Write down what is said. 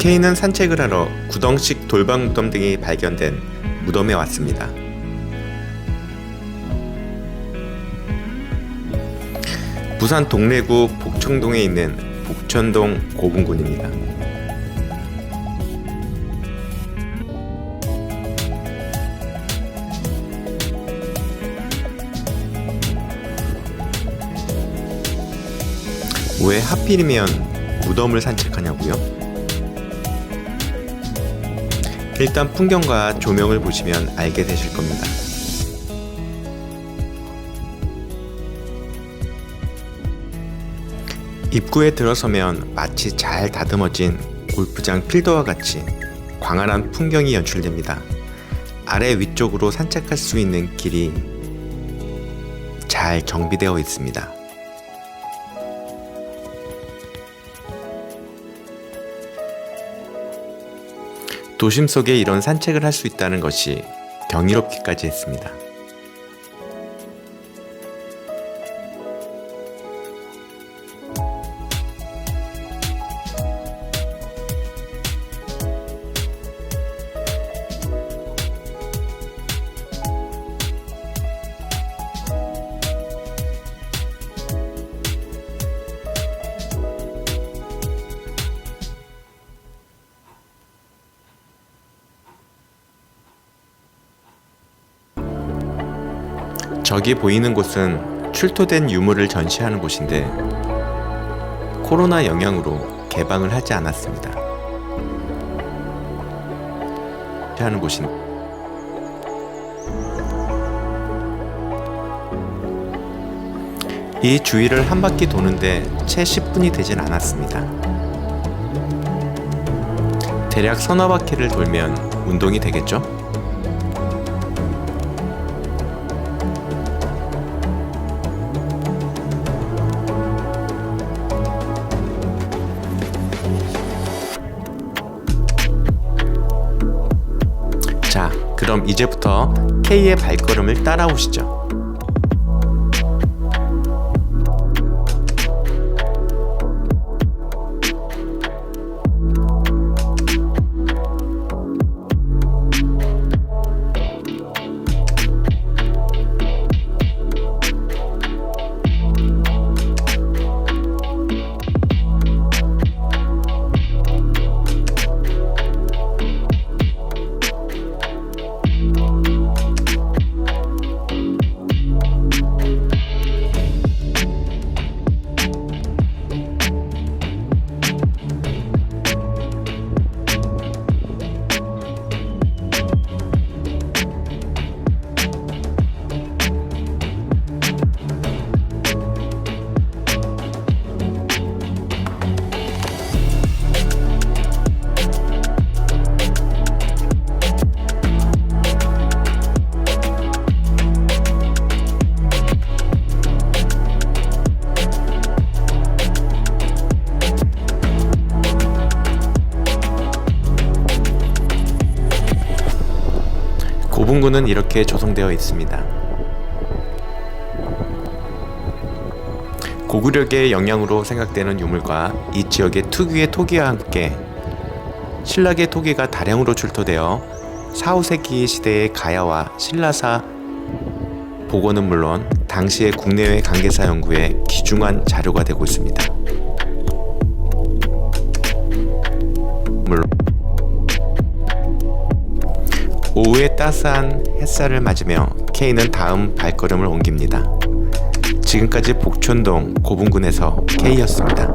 K는 산책을 하러 구덩식 돌방 무덤 등이 발견된 무덤에 왔습니다. 부산 동래구 복청동에 있는 복천동 고분군입니다. 왜 하필이면 무덤을 산책하냐고요? 일단 풍경과 조명을 보시면 알게 되실 겁니다. 입구에 들어서면 마치 잘 다듬어진 골프장 필더와 같이 광활한 풍경이 연출됩니다. 아래 위쪽으로 산책할 수 있는 길이 잘 정비되어 있습니다. 도심 속에 이런 산책을 할 수 있다는 것이 경이롭기까지 했습니다. 저기 보이는 곳은 출토된 유물을 전시하는 곳인데 코로나 영향으로 개방을 하지 않았습니다. 하는 곳인 이 주위를 한 바퀴 도는데 채 10분이 되진 않았습니다. 대략 서너 바퀴를 돌면 운동이 되겠죠? 자, 그럼 이제부터 K의 발걸음을 따라오시죠. 고분군은 이렇게 조성되어 있습니다. 고구려의 영향으로 생각되는 유물과 이 지역의 특유의 토기와 함께 신라의 토기가 다량으로 출토되어 4, 5세기 시대의 가야와 신라사 복원은 물론 당시의 국내외 관계사 연구에 귀중한 자료가 되고 있습니다. 오후에 따스한 햇살을 맞으며 K는 다음 발걸음을 옮깁니다. 지금까지 복촌동 고분군에서 K였습니다.